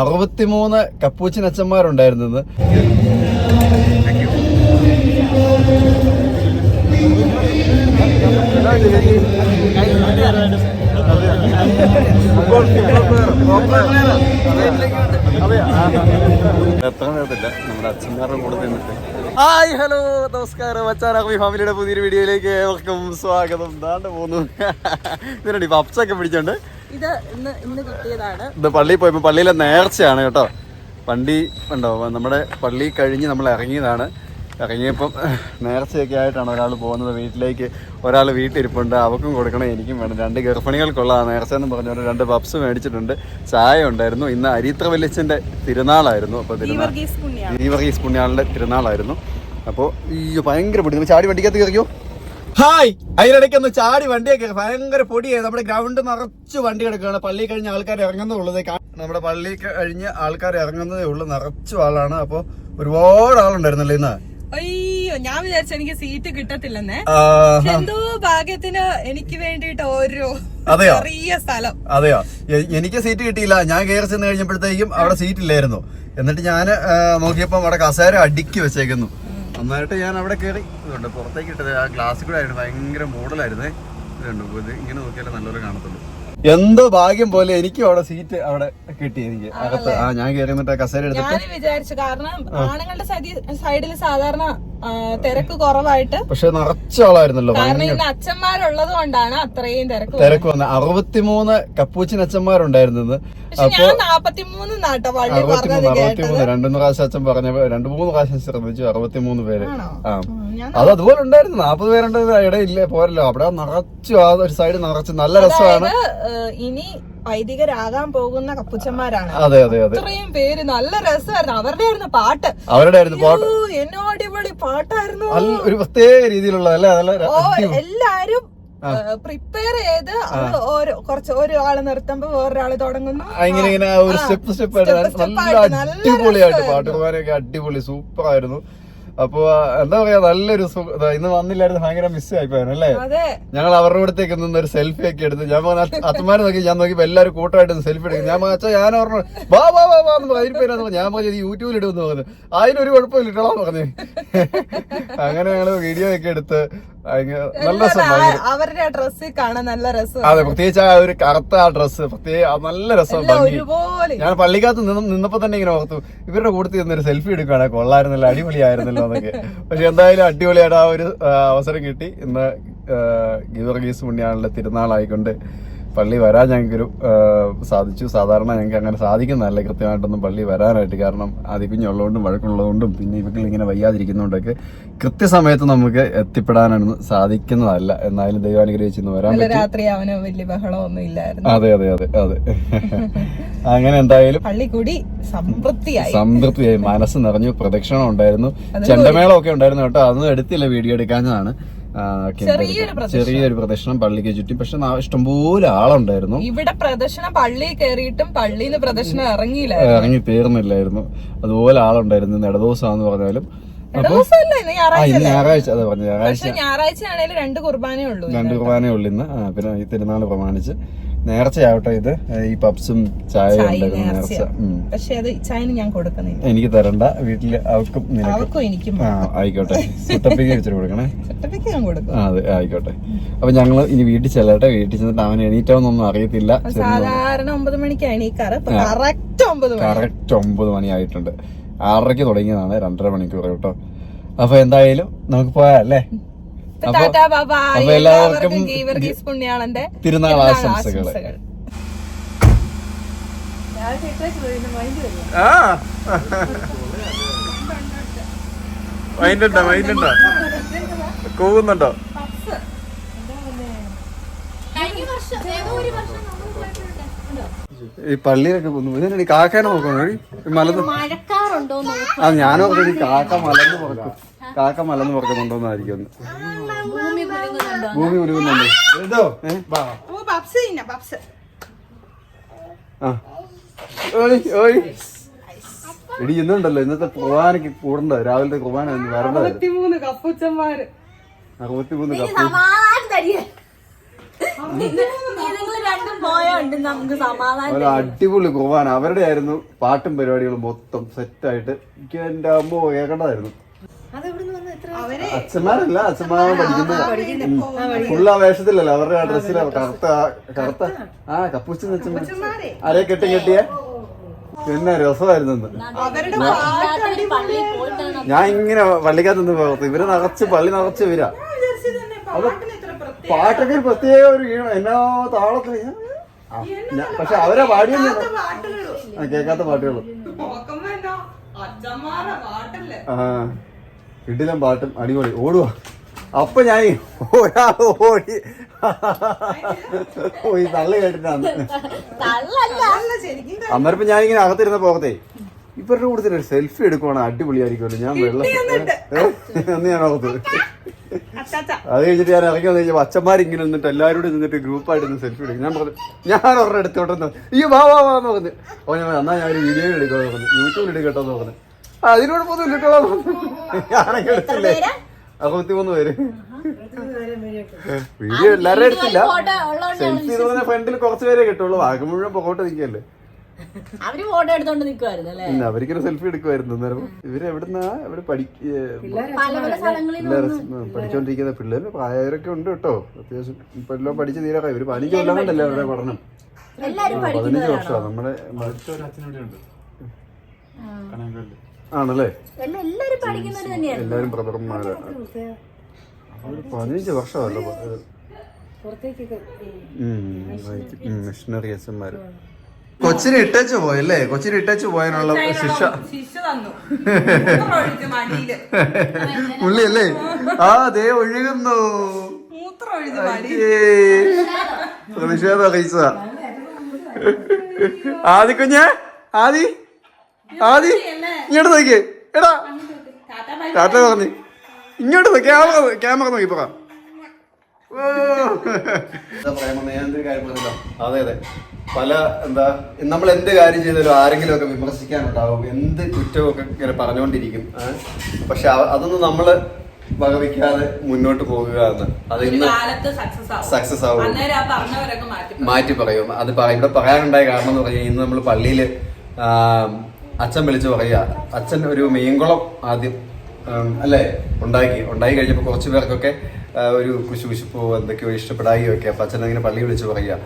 അറുപത്തിമൂന്ന് കപ്പൂച്ചിൻ അച്ഛന്മാരുണ്ടായിരുന്നു ഇന്ന്. എത്ര നേരത്തില്ല നമ്മുടെ അച്ഛന്മാരുടെ കൂടെ നിന്നിട്ട് ഹായ് ഹലോ നമസ്കാരം. അച്ഛനാക്കി ഫാമിലിയുടെ പുതിയൊരു വീഡിയോയിലേക്ക് ഏവർക്കും സ്വാഗതം. ദാണ്ട് പോകുന്നു. ഇതിനുണ്ട് പപ്സൊക്കെ പിടിച്ചോണ്ട്? ഇത് ഇന്ന് ഇന്ന് കിട്ടിയതാണ്. ഇത് പള്ളിയിൽ പോയപ്പോൾ പള്ളിയിലെ നേർച്ചയാണ് കേട്ടോ. പണ്ടി ഉണ്ടോ? നമ്മുടെ പള്ളി കഴിഞ്ഞ് നമ്മൾ ഇറങ്ങിയതാണ്. ഇറങ്ങിയപ്പം നേർച്ചയൊക്കെ ആയിട്ടാണ് ഒരാൾ പോകുന്നത്. വീട്ടിലേക്ക് ഒരാൾ വീട്ടിലിരിപ്പുണ്ട്. അവക്കും കൊടുക്കണം എനിക്കും വേണം. രണ്ട് ഗർഭിണികൾക്കുള്ള നേർച്ച എന്ന് പറഞ്ഞ രണ്ട് പപ്സ് മേടിച്ചിട്ടുണ്ട്. ചായ ഉണ്ടായിരുന്നു. ഇന്ന് അരീത്ര വല്യച്ഛന്റെ തിരുനാളായിരുന്നു. അപ്പോൾ തിരുനാൾ വർഗീസ് പുണ്യാണ് ദീപകീസ് പുണ്യാളിന്റെ തിരുനാളായിരുന്നു. അപ്പോൾ ഈ ഭയങ്കര പിടിക്കുന്നു ചാടി വണ്ടിക്കകത്ത് കയറിയോ? ഹായ്. അതിനിടയ്ക്ക് ഒന്ന് ചാടി വണ്ടിയൊക്കെ ഭയങ്കര പൊടിയായി നമ്മുടെ ഗ്രൗണ്ട് നിറച്ച് വണ്ടി കിടക്കുകയാണ്. പള്ളി കഴിഞ്ഞ ആൾക്കാർ ഇറങ്ങുന്നേ ഉള്ളത് നമ്മുടെ പള്ളി കഴിഞ്ഞ് ആൾക്കാർ ഇറങ്ങുന്നതേ ഉള്ളൂ. നിറച്ചു ആളാണ്. അപ്പൊ ഒരുപാട് ആളുണ്ടായിരുന്നല്ലോ ഇന്ന്. അയ്യോ ഞാൻ വിചാരിച്ച എനിക്ക് സീറ്റ് കിട്ടത്തില്ലെന്നേ. എന്തോ ഭാഗ്യത്തിന് എനിക്ക് വേണ്ടിട്ട് ഓരോ അതെയോ? ചെറിയ സ്ഥലം. അതെയോ? എനിക്ക് സീറ്റ് കിട്ടിയില്ല. ഞാൻ കയറി ചെന്ന് കഴിഞ്ഞപ്പോഴത്തേക്കും അവിടെ സീറ്റ് ഇല്ലായിരുന്നു. എന്നിട്ട് ഞാൻ നോക്കിയപ്പോൾ അവിടെ കസേര അടുക്കി വെച്ചേക്കുന്നു. നന്നായിട്ട് ഞാൻ അവിടെ കയറി ഇതുണ്ട് പുറത്തേക്ക് ഇട്ടത് ആ ഗ്ലാസ് കൂടെ ആയിരുന്നു ഭയങ്കര മോഡലായിരുന്നേ ഇതുണ്ട് ഇത് ഇങ്ങനെ നോക്കിയാലേ നല്ലപോലെ കാണത്തുള്ളൂ. എന്തോ ഭാഗ്യം പോലെ എനിക്കും അവിടെ സീറ്റ് അവിടെ കിട്ടി എനിക്ക്. അകത്ത് ആ ഞാൻ കയറി എന്നിട്ട് കസേര എടുത്തിട്ട് ഞാൻ വിചാരിച്ചു കാരണം ആണുങ്ങളുടെ സൈഡിൽ സാധാരണ തിരക്ക് കുറവായിട്ട്. പക്ഷെ നിറച്ച ആളായിരുന്നല്ലോ കാരണം ഇന്ന് അച്ഛന്മാരുള്ളത് കൊണ്ടാണ് അത്രയും തിരക്ക് തിരക്ക് വന്ന അറുപത്തിമൂന്ന് കപ്പൂച്ചിൻ അച്ഛന്മാരുണ്ടായിരുന്നു രണ്ടുമൂന്ന് പക്ഷെ ഞാൻ നാപ്പത്തിമൂന്ന് പറഞ്ഞത് അറുപത്തിമൂന്ന് കേട്ടത്. അറുപത്തിമൂന്ന് രണ്ടു മൂന്ന് പ്രാവശ്യം അച്ഛൻ പറഞ്ഞ രണ്ടു മൂന്ന് പ്രാവശ്യം ശ്രമിച്ചു അറുപത്തിമൂന്ന് പേര്. ആ. അത് അതുപോലെ ഉണ്ടായിരുന്നു. നാപ്പത് പേരുണ്ട് ഇടയില്ലേ പോരല്ലോ. അവിടെ നിറച്ചു ആ ഒരു സൈഡ് നിറച്ചു നല്ല രസമാണ്. ഇനി വൈദികരാകാൻ പോകുന്ന കപ്പുച്ചന്മാരാണ്. അതെ അതെ അതെ. ഇത്രയും പേര് നല്ല രസമായിരുന്നു. അവരുടെ ആയിരുന്നു പാട്ട്. അവരുടെ ആയിരുന്നു പാട്ട്. എന്നോ അടിപൊളി പാട്ടായിരുന്നു ഒരു പ്രത്യേക രീതിയിലുള്ള ഓ എല്ലാരും പ്രിപ്പയർ ചെയ്ത് ഓരോ കുറച്ച് ഒരാൾ നിർത്തുമ്പോ വേറൊരാൾ തുടങ്ങുന്നു. ഇങ്ങനെ ഇങ്ങനെ ഒരു സ്റ്റെപ്പ് സ്റ്റെപ്പ് ആയിട്ട് നല്ല അടിപൊളിയായിട്ട് പാട്ടുകാരൊക്കെ അടിപൊളി സൂപ്പർ ആയിരുന്നു അപ്പൊ എന്താ പറയാ നല്ലൊരു ഇന്ന് വന്നില്ലായിരുന്നു ഭയങ്കര മിസ് ആയിപ്പോയാണ് അല്ലേ? ഞങ്ങൾ അവരുടെ അടുത്തേക്ക് നിന്ന് ഒരു സെൽഫി ഒക്കെ എടുത്ത് ഞാൻ പറഞ്ഞ അത്തമാരെ നോക്കി ഞാൻ നോക്കി എല്ലാവരും കൂട്ടമായിട്ട് സെൽഫി എടുക്കും ഞാൻ അച്ഛാ ഞാൻ ഓർമ്മ വാ വാ വാ വാ എന്ന് അതിന് പേരാന്ന് ഞാൻ പറഞ്ഞു ഇത് യൂട്യൂബിൽ ഇടുമെന്ന് പറഞ്ഞു. അതിനൊരു കുഴപ്പമില്ല ഇട്ടോളാ പറഞ്ഞു. അങ്ങനെ ഞങ്ങൾ വീഡിയോ ഒക്കെ എടുത്ത് നല്ല അവരുടെ ഡ്രസ് കാണാൻ നല്ല രസം അതെ പ്രത്യേകിച്ച് ആ ഒരു കറുത്ത ആ ഡ്രസ്സ് പ്രത്യേക നല്ല രസം ഞാൻ പള്ളിക്കകത്ത് നിന്ന് നിന്നപ്പോ തന്നെ ഇങ്ങനെ ഓർത്തു ഇവരുടെ കൂട്ടത്തിൽ നിന്നൊരു സെൽഫി എടുക്കുകയാണ് കൊള്ളായിരുന്നല്ലോ അടിപൊളിയായിരുന്നല്ലോ എന്നൊക്കെ. പക്ഷെ എന്തായാലും അടിപൊളിയായിട്ട് ആ ഒരു അവസരം കിട്ടി. ഇന്ന് ഗീവർഗീസ് പുണ്യാളിന്റെ തിരുനാളായിക്കൊണ്ട് പള്ളി വരാൻ ഞങ്ങൾക്കൊരു ഒരു സാധിച്ചു. സാധാരണ ഞങ്ങൾക്ക് അങ്ങനെ സാധിക്കുന്നതല്ല. കൃത്യമായിട്ടൊന്നും പള്ളി വരാനായിട്ട് കാരണം അതികുഞ്ഞുള്ളതുകൊണ്ടും വഴക്കുള്ളതുകൊണ്ടും പിന്നെ ഇവക്കിൽ ഇങ്ങനെ വയ്യാതിരിക്കുന്നതുകൊണ്ടൊക്കെ കൃത്യസമയത്ത് നമുക്ക് എത്തിപ്പെടാനൊന്നും സാധിക്കുന്നതല്ല. എന്നാലും ദൈവം അനുഗ്രഹിച്ച് ഇന്ന് വരാൻ രാത്രി അവന് വലിയ ബഹളമൊന്നും ഇല്ലായിരുന്നു. അതെ അതെ അതെ അതെ. അങ്ങനെ എന്തായാലും പള്ളി കൂടി സംതൃപ്തിയായി. സംതൃപ്തിയായി. മനസ്സ് നിറഞ്ഞു. പ്രദക്ഷിണം ഉണ്ടായിരുന്നു. ചെണ്ടമേളം ഒക്കെ ഉണ്ടായിരുന്നു കേട്ടോ. അതൊന്നും എടുത്തില്ല. വീഡിയോ എടുക്കാഞ്ഞതാണ്. ചെറിയൊരു. ചെറിയൊരു പ്രദക്ഷിണം പള്ളിക്ക് ചുറ്റും. പക്ഷെ ഇഷ്ടംപോലെ ആളുണ്ടായിരുന്നു. ഇവിടെ പ്രദർശനം പള്ളി കയറിയിട്ടും പള്ളിയിൽ നിന്ന് പ്രദർശനം ഇറങ്ങിയില്ല ഇറങ്ങി തീർന്നില്ലായിരുന്നു അതുപോലെ ആളുണ്ടായിരുന്നു. ഇന്ന് ഇടദിവസമാണെന്ന് പറഞ്ഞാലും. അതെ പറഞ്ഞു ഞായറാഴ്ച ഞായറാഴ്ച ആണെങ്കിലും രണ്ട് കുർബാനേ ഉള്ളൂ രണ്ട് കുർബാനേ ഉള്ളു ഇന്ന്. പിന്നെ ഈ തിരുനാൾ പ്രമാണിച്ച്. നേർച്ചയാവട്ടെ ഇത്. ഈ പപ്സും ചായയും ഉണ്ടായിരുന്നു നേർച്ച. പക്ഷെ അത് ചായന് ഞാൻ കൊടുക്കുന്നില്ല. എനിക്ക് തരണ്ട. വീട്ടിൽ അവർക്കും എനിക്കും ആ ആയിക്കോട്ടെ. സുട്ടപ്പിക്ക് വെച്ചിട്ട് കൊടുക്കണേ. ഞാൻ കൊടുക്കും. അതെ ആയിക്കോട്ടെ. അപ്പൊ ഞങ്ങൾ ഇനി വീട്ടിൽ ചെല്ലട്ടെ. വീട്ടിൽ ചെന്നിട്ട് അവൻ എണീറ്റോന്നൊന്നും അറിയത്തില്ല. സാധാരണ ഒമ്പത് മണിക്ക് എണീക്കാറ്. കറക്റ്റ് ഒമ്പത് മണി കറക്റ്റ് ഒമ്പത് മണി ആയിട്ടുണ്ട്. ആറരയ്ക്ക് തുടങ്ങിയതാണ്. രണ്ടര മണിക്കൂർ കേട്ടോ. അപ്പൊ എന്തായാലും നമുക്ക് പോയാലേ അപ്പൊ എല്ലാവർക്കും തിരുനാൾ ആശംസകൾ. മൈൻഡുണ്ടോ മൈൻഡുണ്ടോ? കൂവുന്നുണ്ടോ? ഈ പള്ളിയിലൊക്കെ പോകുന്നു. കാക്കേനെ നോക്കണോ മലന്ന് ആ ഞാനോ ഈ കാക്ക മലന്ന് പറക്കും. കാക്ക മലന്ന് പറക്കുന്നുണ്ടോന്നായിരിക്കും ഭൂമി ഉരുകുന്നുണ്ട്. എടി ഇന്നുണ്ടല്ലോ ഇന്നത്തെ കുർബാനക്ക് കൂടണ്ട രാവിലത്തെ കുർബാന കപ്പുച്ചന്മാര്. അറുപത്തിമൂന്ന് കപ്പ് സമാധാനം തരിക. നിങ്ങൾ രണ്ടും പോയോണ്ട് നമുക്ക് സമാധാനം ഒരു അടിപൊളി കുർബാന. അവരുടെ ആയിരുന്നു പാട്ടും പരിപാടികളും മൊത്തം സെറ്റായിട്ട് എനിക്ക് എന്റെ അമ്മ കേൾക്കേണ്ടതായിരുന്നു അച്ഛന്മാരല്ല അച്ഛന്മാരെ പഠിക്കുന്നത് ഫുൾ ആ വേഷത്തിലല്ല അവരുടെ ആ ഡ്രസ്സില കറുത്ത ആ- കറുത്ത ആ കപ്പൂച്ചൻ അച്ഛന്മാർ ആരെ കെട്ടി കെട്ടിയ പിന്നെ രസമായിരുന്നു ഞാൻ ഇങ്ങനെ പള്ളിക്കകത്ത് നിന്ന് പോകത്ത് ഇവർ നിറച്ച് പള്ളി നിറച്ച് ഇവരാ പ്രത്യേക പാട്ടൊക്കെ പ്രത്യേക ഒരു ഈണം എന്നോ താളത്തിൽ പക്ഷെ അവരെ പാടിയൊന്നും കേൾക്കാത്ത പാട്ടല്ലേ ആ ഇടിലും പാട്ടും അടിപൊളി. ഓടുവാ? അപ്പൊ ഞാൻ ഒരാൾ ഓടി. പോയി തള്ളി കേട്ടിട്ടാണ്. അന്നേരം ഞാൻ ഇങ്ങനെ അകത്തിരുന്ന പോകത്തെ. ഇവരുടെ കൂടുതൽ ഒരു സെൽഫി എടുക്കുവാണ് അടിപൊളിയായിരിക്കുമല്ലോ ഞാൻ വെള്ളം ഏ? എന്ന് ഞാൻ ഓർത്ത് അത് കഴിഞ്ഞിട്ട് ഞാൻ ഇറങ്ങി വന്നു കഴിഞ്ഞാൽ അച്ഛന്മാർ ഇങ്ങനെ നിന്നിട്ട് എല്ലാവരോടും നിന്നിട്ട് ഗ്രൂപ്പായിട്ട് നിന്ന് സെൽഫി എടുക്കും. ഞാൻ പറഞ്ഞു ഞാൻ ഒരെണ്ണം എടുത്തോട്ടെന്ന് ഈ വാ വാ വാ നോക്കുന്നത് ഓ ഞാൻ എന്നാ ഞാൻ ഒരു വീഡിയോ എടുക്കാൻ നോക്കുന്നത് യൂട്യൂബിൽ എടുക്കട്ടോ ആ, അതിനോട് പോലും ഇല്ലിട്ടോളാം ഞാനൊക്കെ എടുത്തില്ലേ? അറുപത്തി മൂന്ന് പേര്. വീഡിയോ എല്ലാരും എടുത്തില്ല. സെൽഫി ഫ്രണ്ടിൽ കുറച്ച് പേരെ കിട്ടുള്ളൂ. ബാക്കി മുഴുവൻ പുറകോട്ട് നിൽക്കല്ലേ അവർ ഫോട്ടോ എടുത്തോണ്ട് നിക്കുവായിരുന്നു അല്ലേ? പിന്നെ അവർക്കൊരു സെൽഫി എടുക്കുമായിരുന്നു അന്നേരം. ഇവർ എവിടുന്നാ? ഇവിടെ പഠിക്ക പല പല സ്ഥലങ്ങളിൽ പിള്ളേർ പഠിച്ചോണ്ടിരിക്കുന്ന പിള്ളേര് പ്രായവരൊക്കെ ഉണ്ട് കേട്ടോ. അത്യാവശ്യം ഇപ്പൊ എല്ലാം പഠിച്ച് തീരാറായി ഇവർ പതിനഞ്ച് കൊല്ലം കൊണ്ടല്ലേ അവരുടെ പഠനം? പതിനഞ്ച് വർഷമാണ് നമ്മുടെ ആണല്ലേ? എല്ലാം എല്ലാരും തന്നെയാണ് ഒരു പതിനഞ്ച് വർഷമല്ലോ മിഷണറി അച്ഛന്മാര് കൊച്ചിന് ഇട്ടച്ച് പോയല്ലേ കൊച്ചിന് ഇട്ടച്ച് പോയതിനുള്ള ശിക്ഷ. അല്ലേ ആ ദേ ഒഴുകുന്നു. പ്രതിഷേധം ആദി കുഞ്ഞ ആദി? ആദി ഇങ്ങോട്ട് നോക്കിയേ. എടാ. ടാറ്റ പറഞ്ഞു ഇങ്ങോട്ട് നോക്കി ക്യാമറ ക്യാമറ നോക്കി പറ. അതെ അതെ. പല എന്താ നമ്മൾ എന്ത് കാര്യം ചെയ്താലും ആരെങ്കിലും ഒക്കെ വിമർശിക്കാനുണ്ടാവും. എന്ത് കുറ്റമൊക്കെ ഇങ്ങനെ പറഞ്ഞുകൊണ്ടിരിക്കും. പക്ഷെ അതൊന്നും നമ്മൾ വകവയ്ക്കാതെ മുന്നോട്ട് പോകുക എന്ന് അത് ഇന്ന് സക്സസ് ആവും. അന്നേരം ആ പറഞ്ഞവരൊക്കെ മാറ്റി പറയും അത് ഇവിടെ പറയാനുണ്ടായ കാരണം എന്ന് പറഞ്ഞാൽ ഇന്ന് നമ്മൾ പള്ളിയിൽ അച്ഛൻ വിളിച്ച് പറയുക അച്ഛൻ ഒരു മീൻകുളം ആദ്യം അല്ലേ? ഉണ്ടാക്കി ഉണ്ടാക്കി കഴിഞ്ഞപ്പോൾ കുറച്ച് പേർക്കൊക്കെ ഒരു കുശുകുശിപ്പോ എന്തൊക്കെയോ ഇഷ്ടപ്പെടായോ ഒക്കെ. അപ്പം അച്ഛൻ അങ്ങനെ പള്ളി വിളിച്ച് പറയുക.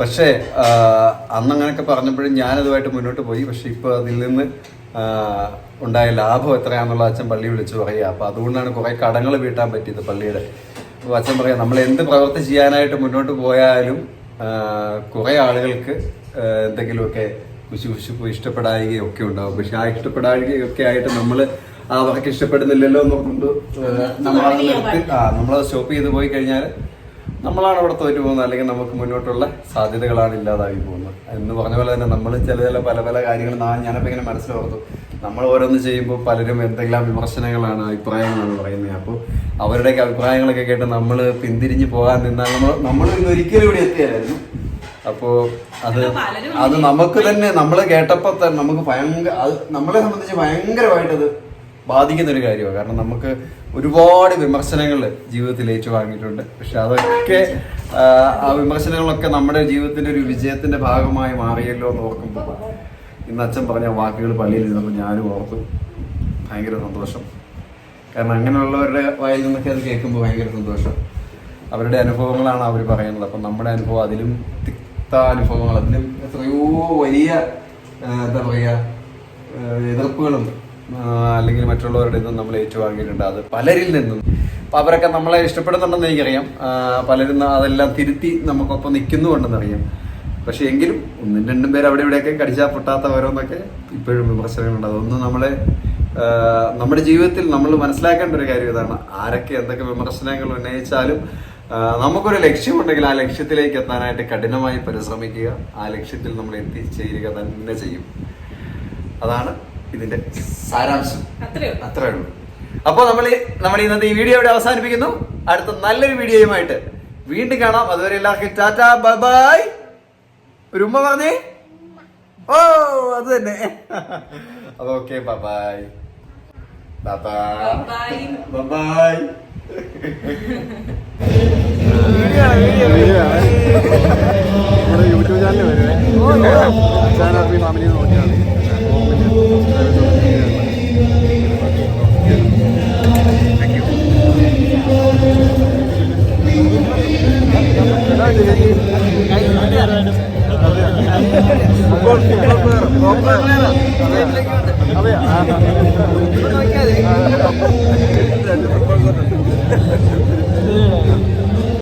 പക്ഷേ അന്ന് അങ്ങനെയൊക്കെ പറഞ്ഞപ്പോഴും ഞാനതുമായിട്ട് മുന്നോട്ട് പോയി. പക്ഷെ ഇപ്പോൾ അതിൽ നിന്ന് ഉണ്ടായ ലാഭം എത്രയാണെന്നുള്ള അച്ഛൻ പള്ളി വിളിച്ച് പറയുക. അപ്പം അതുകൊണ്ടാണ് കുറേ കടങ്ങൾ വീട്ടാൻ പറ്റിയത് പള്ളിയുടെ. അപ്പോൾ അച്ഛൻ പറയാം നമ്മൾ എന്ത് പ്രവൃത്തി ചെയ്യാനായിട്ട് മുന്നോട്ട് പോയാലും കുറേ ആളുകൾക്ക് എന്തെങ്കിലുമൊക്കെ കുശി കുശിപ്പ് ഇഷ്ടപ്പെടായികയും ഒക്കെ ഉണ്ടാവും. പക്ഷെ ആ ഇഷ്ടപ്പെടായികയൊക്കെ ആയിട്ട് നമ്മൾ വർക്ക് ഇഷ്ടപ്പെടുന്നില്ലല്ലോ എന്നുകൊണ്ട് നമ്മളത് നിർത്തി ആ നമ്മളത് സ്റ്റോപ്പ് ചെയ്ത് പോയി കഴിഞ്ഞാൽ നമ്മളാണ് അവിടെ തോറ്റു പോകുന്നത്. അല്ലെങ്കിൽ നമുക്ക് മുന്നോട്ടുള്ള സാധ്യതകളാണ് ഇല്ലാതായി പോകുന്നത്. എന്ന് പറഞ്ഞ പോലെ തന്നെ നമ്മൾ ചില ചില പല പല കാര്യങ്ങൾ ഞാനപ്പോൾ ഇങ്ങനെ മനസ്സിലോർത്തു നമ്മൾ ഓരോന്ന് ചെയ്യുമ്പോൾ പലരും എന്തെല്ലാം വിമർശനങ്ങളാണ് അഭിപ്രായങ്ങളാണ് പറയുന്നത്. അപ്പോൾ അവരുടെയൊക്കെ അഭിപ്രായങ്ങളൊക്കെ കേട്ട് നമ്മൾ പിന്തിരിഞ്ഞ് പോകാൻ നിന്നാൽ നമ്മൾ നമ്മൾ ഇന്ന് ഒരിക്കലും ഇവിടെ എത്തിയായിരുന്നു അപ്പോൾ അത് അത് നമുക്ക് തന്നെ നമ്മൾ കേട്ടപ്പോൾ തന്നെ നമുക്ക് ഭയങ്കര അത് നമ്മളെ സംബന്ധിച്ച് ഭയങ്കരമായിട്ടത് ബാധിക്കുന്ന ഒരു കാര്യമാണ് കാരണം നമുക്ക് ഒരുപാട് വിമർശനങ്ങൾ ജീവിതത്തിൽ ഏറ്റുവാങ്ങിയിട്ടുണ്ട്. പക്ഷെ അതൊക്കെ ആ, വിമർശനങ്ങളൊക്കെ നമ്മുടെ ജീവിതത്തിന്റെ ഒരു വിജയത്തിന്റെ ഭാഗമായി മാറിയല്ലോ എന്ന് ഓർക്കുമ്പോൾ ഇന്ന് അച്ഛൻ പറഞ്ഞ വാക്കുകൾ പള്ളിയിൽ ഇരുന്നപ്പോൾ ഞാനും ഓർത്തു ഭയങ്കര സന്തോഷം. കാരണം അങ്ങനെയുള്ളവരുടെ വായിൽ നിന്നൊക്കെ അത് കേൾക്കുമ്പോൾ ഭയങ്കര സന്തോഷം. അവരുടെ അനുഭവങ്ങളാണ് അവർ പറയുന്നത്. അപ്പം നമ്മുടെ അനുഭവം അതിലും അനുഭവങ്ങൾ അതിന് എത്രയോ വലിയ എന്താ പറയുക എതിർപ്പുകളും അല്ലെങ്കിൽ മറ്റുള്ളവരുടെ ഇതും നമ്മൾ ഏറ്റുവാങ്ങിയിട്ടുണ്ട്. അത് പലരിൽ നിന്നും. അപ്പം അവരൊക്കെ നമ്മളെ ഇഷ്ടപ്പെടുന്നുണ്ടെന്ന് എനിക്കറിയാം. പലരും അതെല്ലാം തിരുത്തി നമുക്കൊപ്പം നിൽക്കുന്നുണ്ടെന്നറിയാം. പക്ഷെ എങ്കിലും ഒന്നും രണ്ടും പേര് അവിടെ ഇവിടെയൊക്കെ കടിച്ചാൽ പൊട്ടാത്ത ഓരോന്നൊക്കെ ഇപ്പോഴും വിമർശനങ്ങളുണ്ട്. അതൊന്നും നമ്മളെ നമ്മുടെ ജീവിതത്തിൽ നമ്മൾ മനസ്സിലാക്കേണ്ട ഒരു കാര്യം ഇതാണ്. ആരൊക്കെ എന്തൊക്കെ വിമർശനങ്ങൾ ഉന്നയിച്ചാലും നമുക്കൊരു ലക്ഷ്യമുണ്ടെങ്കിൽ ആ ലക്ഷ്യത്തിലേക്ക് എത്താനായിട്ട് കഠിനമായി പരിശ്രമിക്കുക. ആ ലക്ഷ്യത്തിൽ നമ്മൾ എത്തിച്ചേരുക തന്നെ ചെയ്യും. അതാണ് ഇതിന്റെ സാരാംശം. അത്രേ ഉള്ളൂ. അപ്പോൾ നമ്മൾ നമ്മുടെ ഇന്നത്തെ ഈ വീഡിയോ ഇവിടെ അവസാനിപ്പിക്കുന്നു. അടുത്ത നല്ലൊരു വീഡിയോയുമായിട്ട് വീണ്ടും കാണാം. അതുവരെ എല്ലാവർക്കും ടാറ്റാ ബൈ ബൈ. ഒരു ഉമ്മ പറഞ്ഞേ? ഓ അത് തന്നെ. അപ്പൊ okay bye bye. Bye bye. നമ്മുടെ യൂട്യൂബ് ചാനൽ വരുവേ ചാനൽ ഫാമിലി നോക്കിയാണ് അതെയാ